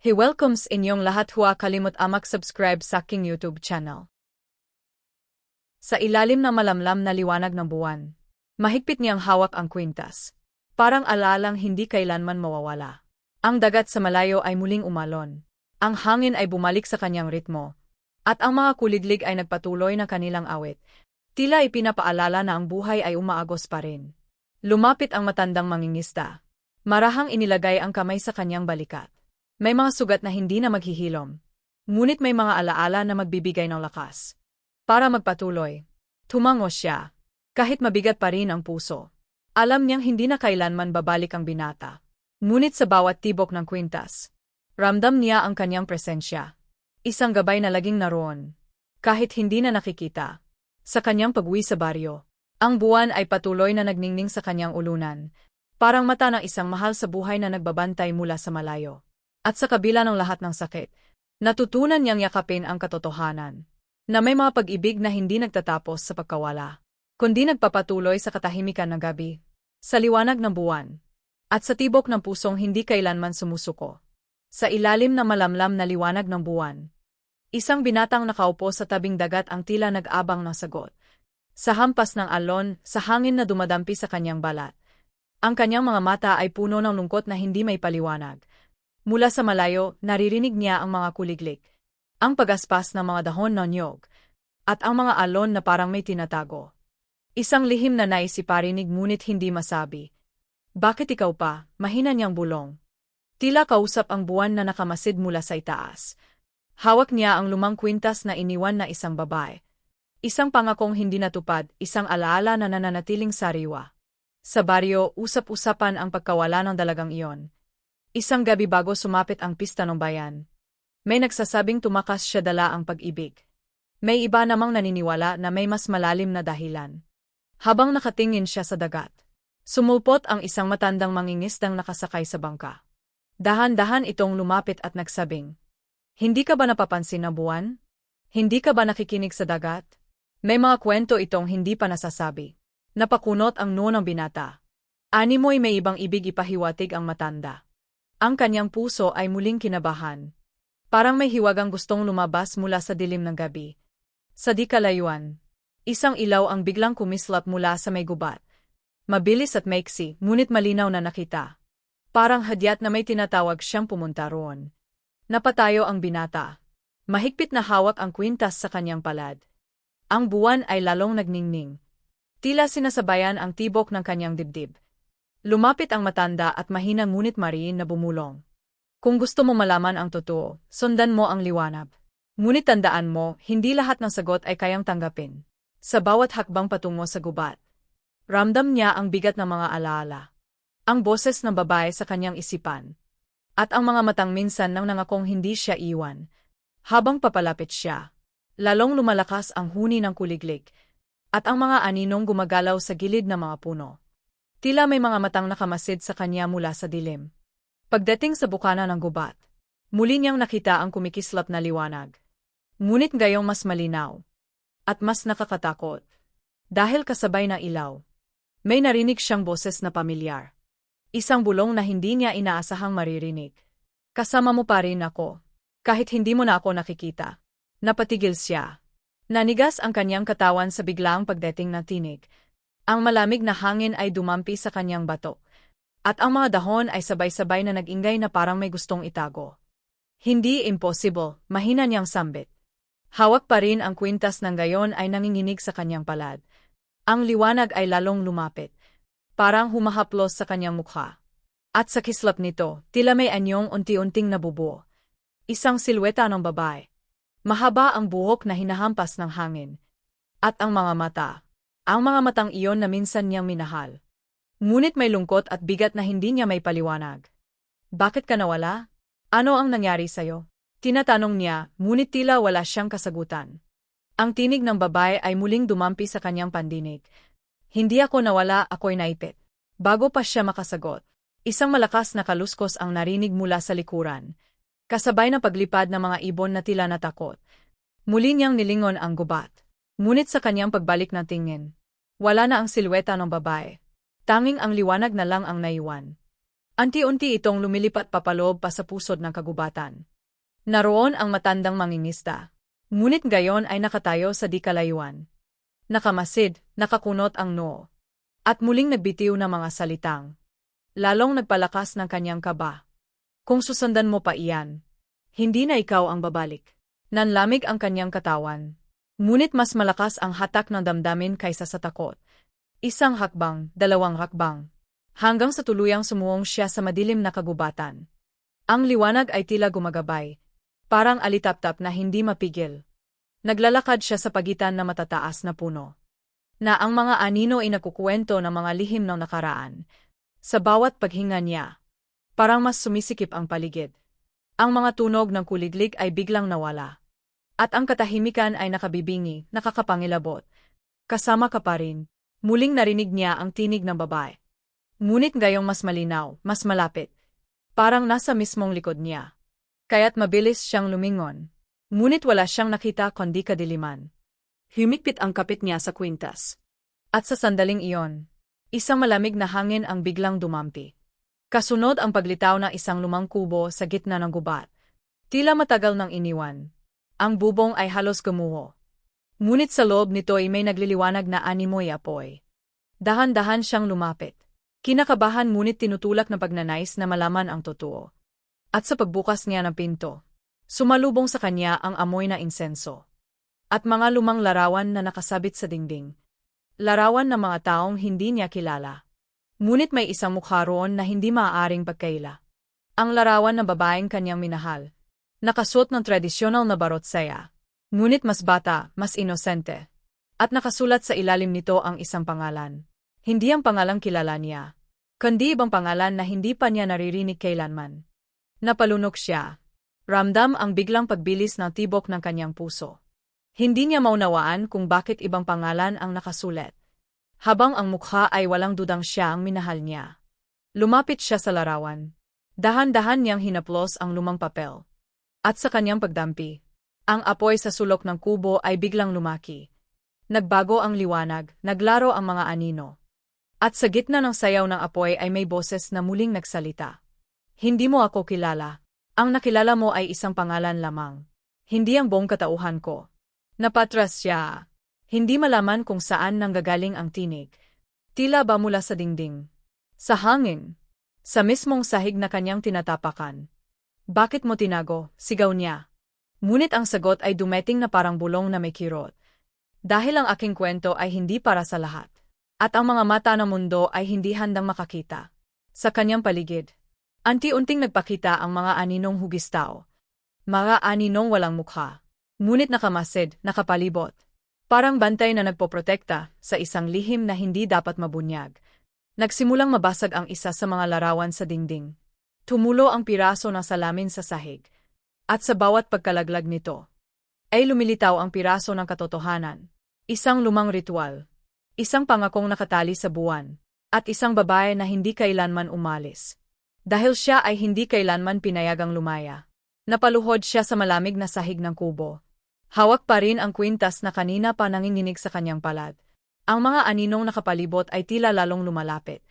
He welcomes inyong lahat huwa kalimut amak subscribe sa aking YouTube channel. Sa ilalim ng malamlam na liwanag ng buwan, mahigpit niyang hawak ang kwintas. Parang alalang hindi kailanman mawawala. Ang dagat sa malayo ay muling umalon. Ang hangin ay bumalik sa kanyang ritmo. At ang mga kuliglig ay nagpatuloy na kanilang awit. Tila ipinapaalala na ang buhay ay umaagos pa rin. Lumapit ang matandang mangingista. Marahang inilagay ang kamay sa kanyang balikat. May mga sugat na hindi na maghihilom. Ngunit may mga alaala na magbibigay ng lakas. Para magpatuloy, tumango siya. Kahit mabigat pa rin ang puso. Alam niyang hindi na kailanman babalik ang binata. Ngunit sa bawat tibok ng kwintas, ramdam niya ang kanyang presensya. Isang gabay na laging naroon. Kahit hindi na nakikita. Sa kanyang pagwi sa baryo, ang buwan ay patuloy na nagningning sa kanyang ulunan. Parang mata ng isang mahal sa buhay na nagbabantay mula sa malayo. At sa kabila ng lahat ng sakit, natutunan niyang yakapin ang katotohanan na may mga pag-ibig na hindi nagtatapos sa pagkawala, kundi nagpapatuloy sa katahimikan ng gabi, sa liwanag ng buwan, at sa tibok ng pusong hindi kailanman sumusuko. Sa ilalim ng malamlam na liwanag ng buwan, isang binatang nakaupo sa tabing dagat ang tila nag-abang ng sagot. Sa hampas ng alon, sa hangin na dumadampi sa kanyang balat, ang kanyang mga mata ay puno ng lungkot na hindi may paliwanag. Mula sa malayo, naririnig niya ang mga kuliglik, ang pagaspas ng mga dahon ng nyog, at ang mga alon na parang may tinatago. Isang lihim na naisiparinig ngunit hindi masabi. Bakit ikaw pa, mahina niyang bulong? Tila kausap ang buwan na nakamasid mula sa itaas. Hawak niya ang lumang kwintas na iniwan na isang babae. Isang pangakong hindi natupad, isang alaala na nananatiling sariwa. Sa baryo, usap-usapan ang pagkawala ng dalagang iyon. Isang gabi bago sumapit ang pista ng bayan. May nagsasabing tumakas siya dala ang pag-ibig. May iba namang naniniwala na may mas malalim na dahilan. Habang nakatingin siya sa dagat, sumulpot ang isang matandang mangingisdang nakasakay sa bangka. Dahan-dahan itong lumapit at nagsabing, Hindi ka ba napapansin na buwan? Hindi ka ba nakikinig sa dagat? May mga kwento itong hindi pa nasasabi. Napakunot ang noo ng binata. Animoy may ibang ibig ipahiwatig ang matanda. Ang kanyang puso ay muling kinabahan. Parang may hiwagang gustong lumabas mula sa dilim ng gabi. Sa di kalayuan, isang ilaw ang biglang kumislap mula sa may gubat. Mabilis at maiksi, ngunit malinaw na nakita. Parang hadyat na may tinatawag siyang pumunta roon. Napatayo ang binata. Mahigpit na hawak ang kwintas sa kanyang palad. Ang buwan ay lalong nagningning. Tila sinasabayan ang tibok ng kanyang dibdib. Lumapit ang matanda at mahina ngunit mariin na bumulong. Kung gusto mo malaman ang totoo, sundan mo ang liwanag. Ngunit tandaan mo, hindi lahat ng sagot ay kayang tanggapin. Sa bawat hakbang patungo sa gubat. Ramdam niya ang bigat ng mga alaala. Ang boses ng babae sa kanyang isipan. At ang mga matang minsan nang nangakong hindi siya iwan. Habang papalapit siya, lalong lumalakas ang huni ng kuliglig. At ang mga aninong gumagalaw sa gilid ng mga puno. Tila may mga matang nakamasid sa kanya mula sa dilim. Pagdating sa bukana ng gubat, muli niyang nakita ang kumikislap na liwanag. Ngunit gayong mas malinaw. At mas nakakatakot. Dahil kasabay na ilaw. May narinig siyang boses na pamilyar. Isang bulong na hindi niya inaasahang maririnig. Kasama mo pa rin ako. Kahit hindi mo na ako nakikita. Napatigil siya. Nanigas ang kanyang katawan sa biglaang pagdating ng tinig, ang malamig na hangin ay dumampi sa kanyang bato. At ang mga dahon ay sabay-sabay na nag-ingay na parang may gustong itago. Hindi impossible, mahina niyang sambit. Hawak pa rin ang kwintas ng gayon ay nanginginig sa kanyang palad. Ang liwanag ay lalong lumapit. Parang humahaplos sa kanyang mukha. At sa kislap nito, tila may anyong unti-unting nabubuo. Isang silweta ng babae. Mahaba ang buhok na hinahampas ng hangin. At ang mga mata, ang mga matang iyon na minsan niyang minahal. Ngunit may lungkot at bigat na hindi niya may paliwanag. Bakit ka nawala? Ano ang nangyari sa'yo? Tinatanong niya, ngunit tila wala siyang kasagutan. Ang tinig ng babae ay muling dumampi sa kanyang pandinig. Hindi ako nawala, ako'y naipit. Bago pa siya makasagot, isang malakas na kaluskos ang narinig mula sa likuran. Kasabay na paglipad ng mga ibon na tila natakot. Muli niyang nilingon ang gubat. Ngunit sa kanyang pagbalik na tingin, wala na ang silweta ng babae. Tanging ang liwanag na lang ang naiwan. Anti-unti itong lumilipat papaloob pa sa pusod ng kagubatan. Naroon ang matandang mangingista. Ngunit gayon ay nakatayo sa di kalayuan. Nakamasid, nakakunot ang noo. At muling nagbitiw ng mga salitang. Lalong nagpalakas ng kanyang kaba. Kung susundan mo pa iyan, hindi na ikaw ang babalik. Nanlamig ang kanyang katawan. Ngunit mas malakas ang hatak ng damdamin kaysa sa takot. Isang hakbang, dalawang hakbang, hanggang sa tuluyang sumuong siya sa madilim na kagubatan. Ang liwanag ay tila gumagabay, parang alitaptap na hindi mapigil. Naglalakad siya sa pagitan na matataas na puno. Na ang mga anino ay nakukuwento ng mga lihim ng nakaraan. Sa bawat paghinga niya, parang mas sumisikip ang paligid. Ang mga tunog ng kuliglig ay biglang nawala. At ang katahimikan ay nakabibingi, nakakapangilabot. Kasama ka pa rin, muling narinig niya ang tinig ng babae. Ngunit gayong mas malinaw, mas malapit. Parang nasa mismong likod niya. Kaya't mabilis siyang lumingon. Ngunit wala siyang nakita kundi kadiliman. Humikpit ang kapit niya sa kwintas. At sa sandaling iyon, isang malamig na hangin ang biglang dumampi. Kasunod ang paglitaw ng isang lumang kubo sa gitna ng gubat. Tila matagal nang iniwan. Ang bubong ay halos gumuho. Ngunit sa loob nito ay may nagliliwanag na animoy apoy. Dahan-dahan siyang lumapit. Kinakabahan ngunit tinutulak na pagnanais na malaman ang totoo. At sa pagbukas niya ng pinto, sumalubong sa kanya ang amoy na insenso. At mga lumang larawan na nakasabit sa dingding. Larawan ng mga taong hindi niya kilala. Ngunit may isang mukha roon na hindi maaaring pagkaila. Ang larawan ng babaeng kanyang minahal. Nakasuot ng tradisyonal na barot saya. Ngunit mas bata, mas inosente. At nakasulat sa ilalim nito ang isang pangalan. Hindi ang pangalang kilala niya, kundi ibang pangalan na hindi pa niya naririnig kailanman. Napalunok siya. Ramdam ang biglang pagbilis ng tibok ng kanyang puso. Hindi niya maunawaan kung bakit ibang pangalan ang nakasulat. Habang ang mukha ay walang dudang siya ang minahal niya. Lumapit siya sa larawan. Dahan-dahan niyang hinaplos ang lumang papel. At sa kanyang pagdampi, ang apoy sa sulok ng kubo ay biglang lumaki. Nagbago ang liwanag, naglaro ang mga anino. At sa gitna ng sayaw ng apoy ay may boses na muling nagsalita. Hindi mo ako kilala. Ang nakilala mo ay isang pangalan lamang. Hindi ang buong katauhan ko. Napatras siya. Hindi malaman kung saan nanggagaling ang tinig. Tila ba mula sa dingding. Sa hangin. Sa mismong sahig na kanyang tinatapakan. Bakit mo tinago? Sigaw niya. Ngunit ang sagot ay dumeting na parang bulong na may kirot. Dahil ang aking kwento ay hindi para sa lahat. At ang mga mata ng mundo ay hindi handang makakita. Sa kanyang paligid, anti-unting nagpakita ang mga aninong hugistao. Mga aninong walang mukha. Ngunit nakamasid, nakapalibot. Parang bantay na nagpoprotekta sa isang lihim na hindi dapat mabunyag. Nagsimulang mabasag ang isa sa mga larawan sa dingding. Tumulo ang piraso ng salamin sa sahig. At sa bawat pagkalaglag nito, ay lumilitaw ang piraso ng katotohanan. Isang lumang ritual, isang pangakong nakatali sa buwan, at isang babae na hindi kailanman umalis. Dahil siya ay hindi kailanman pinayagang lumaya. Napaluhod siya sa malamig na sahig ng kubo. Hawak pa rin ang kwintas na kanina pa nanginginig sa kanyang palad. Ang mga aninong nakapalibot ay tila lalong lumalapit.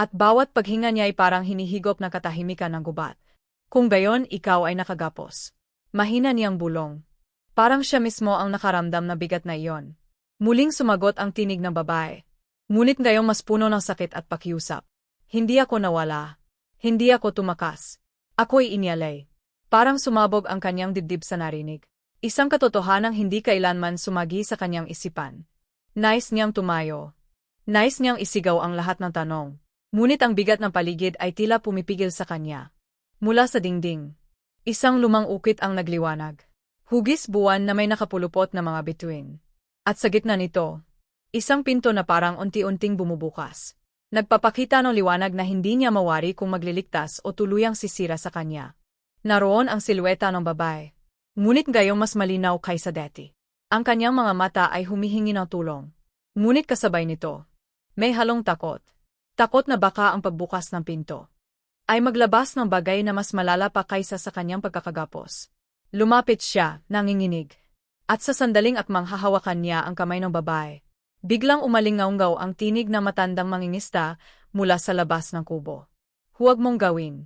At bawat paghinga niya ay parang hinihigop na katahimikan ng gubat. Kung gayon, ikaw ay nakagapos. Mahina niyang bulong. Parang siya mismo ang nakaramdam na bigat na iyon. Muling sumagot ang tinig ng babae. Ngunit ngayong mas puno ng sakit at pakiusap. Hindi ako nawala. Hindi ako tumakas. Ako'y inyalay. Parang sumabog ang kanyang dibdib sa narinig. Isang katotohanang hindi kailanman sumagi sa kanyang isipan. Nice niyang tumayo. Nice niyang isigaw ang lahat ng tanong. Ngunit ang bigat ng paligid ay tila pumipigil sa kanya. Mula sa dingding. Isang lumang ukit ang nagliwanag. Hugis buwan na may nakapulupot na mga bituin. At sa gitna nito, isang pinto na parang unti-unting bumubukas. Nagpapakita ng liwanag na hindi niya mawari kung magliligtas o tuluyang sisira sa kanya. Naroon ang silweta ng babae. Ngunit gayong mas malinaw kaysa dati. Ang kanyang mga mata ay humihingi ng tulong. Ngunit kasabay nito, may halong takot. Takot na baka ang pagbukas ng pinto ay maglabas ng bagay na mas malala pa kaysa sa kanyang pagkakagapos. Lumapit siya, nanginginig. At sa sandaling akmang hahawakan niya ang kamay ng babae. Biglang umalingaunggaw ang tinig na matandang mangingista mula sa labas ng kubo. huwag mong gawin.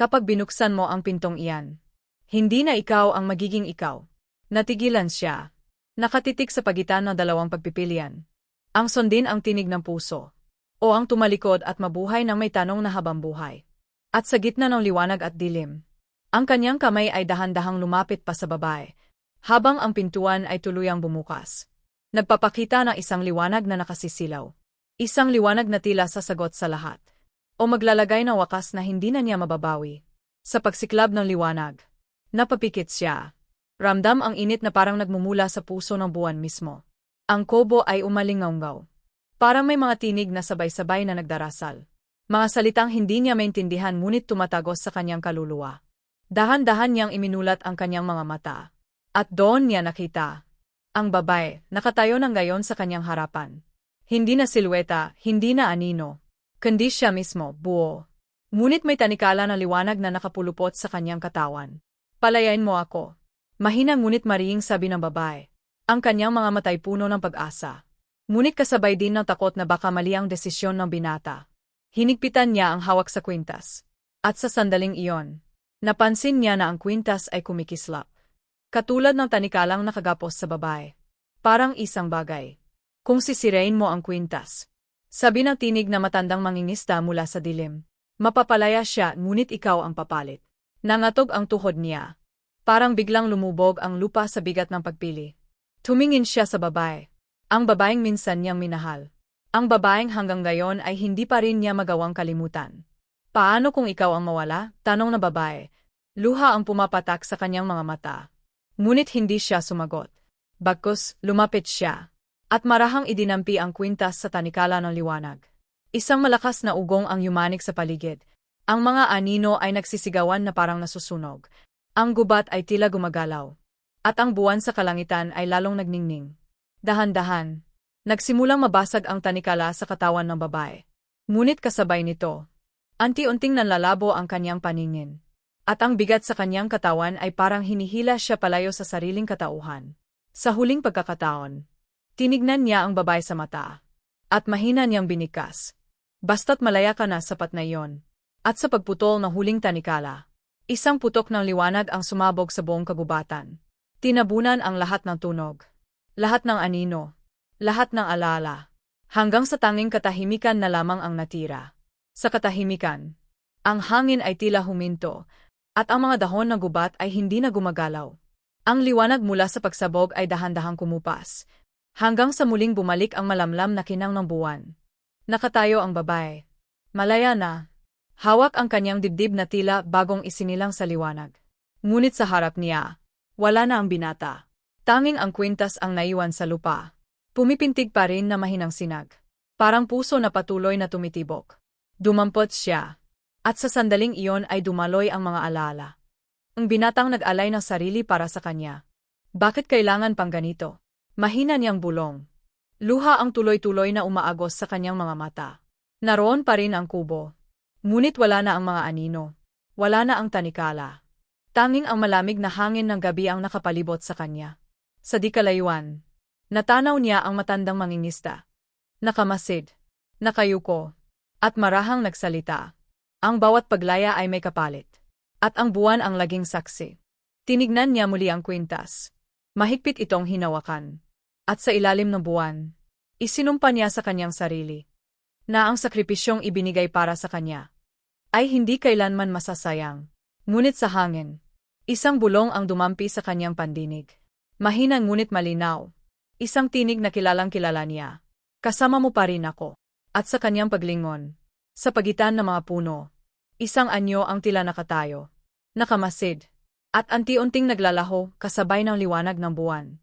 Kapag binuksan mo ang pintong iyan, hindi na ikaw ang magiging ikaw. Natigilan siya. Nakatitik sa pagitan ng dalawang pagpipilian. Ang sundin ang tinig ng puso. O ang tumalikod at mabuhay ng may tanong na habang buhay. At sa gitna ng liwanag at dilim, ang kanyang kamay ay dahan-dahang lumapit pa sa babae, habang ang pintuan ay tuluyang bumukas. Nagpapakita ng isang liwanag na nakasisilaw. Isang liwanag na tila sasagot sa lahat. O maglalagay ng wakas na hindi na niya mababawi. Sa pagsiklab ng liwanag, napapikit siya. Ramdam ang init na parang nagmumula sa puso ng buwan mismo. Ang kobo ay umalingaw Parang may mga tinig na sabay-sabay na nagdarasal. Mga salitang hindi niya maintindihan ngunit tumatagos sa kanyang kaluluwa. Dahan-dahan niyang iminulat ang kanyang mga mata. At doon niya nakita. Ang babae, nakatayo ng gayon sa kanyang harapan. Hindi na silweta, hindi na anino. Kundi siya mismo, buo. Ngunit may tanikala na liwanag na nakapulupot sa kanyang katawan. Palayain mo ako. Mahina ngunit mariying sabi ng babae. Ang kanyang mga matay puno ng pag-asa. Ngunit kasabay din ng takot na baka mali ang desisyon ng binata. Hinigpitan niya ang hawak sa kwintas. At sa sandaling iyon, napansin niya na ang kwintas ay kumikislap. Katulad ng tanikalang nakagapos sa babae. Parang isang bagay. Kung sisirain mo ang kwintas. Sabi ng tinig na matandang mangingista mula sa dilim. Mapapalaya siya ngunit ikaw ang papalit. Nangatog ang tuhod niya. Parang biglang lumubog ang lupa sa bigat ng pagpili. Tumingin siya sa babae. Ang babaeng minsan niyang minahal. Ang babaeng hanggang gayon ay hindi pa rin niya magawang kalimutan. Paano kung ikaw ang mawala? Tanong na babae. Luha ang pumapatak sa kanyang mga mata. Ngunit hindi siya sumagot. Bagkus, lumapit siya at marahang idinampi ang kwintas sa tanikala ng liwanag. Isang malakas na ugong ang yumanik sa paligid. Ang mga anino ay nagsisigawan na parang nasusunog. Ang gubat ay tila gumagalaw. At ang buwan sa kalangitan ay lalong nagningning. Dahan-dahan. Nagsimulang mabasag ang tanikala sa katawan ng babae. Ngunit kasabay nito, anti-unting nanlalabo ang kanyang paningin. At ang bigat sa kanyang katawan ay parang hinihila siya palayo sa sariling katauhan. Sa huling pagkakataon, Tinignan niya ang babae sa mata. At mahina niyang binikas. Basta't malaya ka na sapat na iyon. At sa pagputol ng huling tanikala, isang putok ng liwanag ang sumabog sa buong kagubatan. Tinabunan ang lahat ng tunog. Lahat ng anino. Lahat ng alala. Hanggang sa tanging katahimikan na lamang ang natira. Sa katahimikan, ang hangin ay tila huminto, at ang mga dahon ng gubat ay hindi na gumagalaw. Ang liwanag mula sa pagsabog ay dahan-dahang kumupas, Hanggang sa muling bumalik ang malamlam na kinang ng buwan. Nakatayo ang babae. Malaya na. Hawak ang kanyang dibdib na tila bagong isinilang sa liwanag. Ngunit sa harap niya, wala na ang binata. Tanging ang kwintas ang naiwan sa lupa. Pumipintig pa rin na mahinang sinag. Parang puso na patuloy na tumitibok. Dumampot siya. At sa sandaling iyon ay dumaloy ang mga alaala. Ang binatang nag-alay ng sarili para sa kanya. Bakit kailangan pang ganito? Mahina niyang bulong. Luha ang tuloy-tuloy na umaagos sa kanyang mga mata. Naroon pa rin ang kubo. Ngunit wala na ang mga anino. Wala na ang tanikala. Tanging ang malamig na hangin ng gabi ang nakapalibot sa kanya. Sa di natanaw niya ang matandang mangingista. Nakamasid, nakayuko, at marahang nagsalita. Ang bawat paglaya ay may kapalit. At ang buwan ang laging saksi. Tinignan niya muli ang kwintas. Mahigpit itong hinawakan. At sa ilalim ng buwan, isinumpa niya sa kanyang sarili na ang sakripisyong ibinigay para sa kanya ay hindi kailanman masasayang. Ngunit sa hangin, isang bulong ang dumampi sa kanyang pandinig. Mahina ngunit malinaw. Isang tinig na kilalang kilala niya. Kasama mo pa rin ako. At sa kanyang paglingon, sa pagitan ng mga puno, isang anyo ang tila nakatayo. Nakamasid. At anti-unting naglalaho kasabay ng liwanag ng buwan.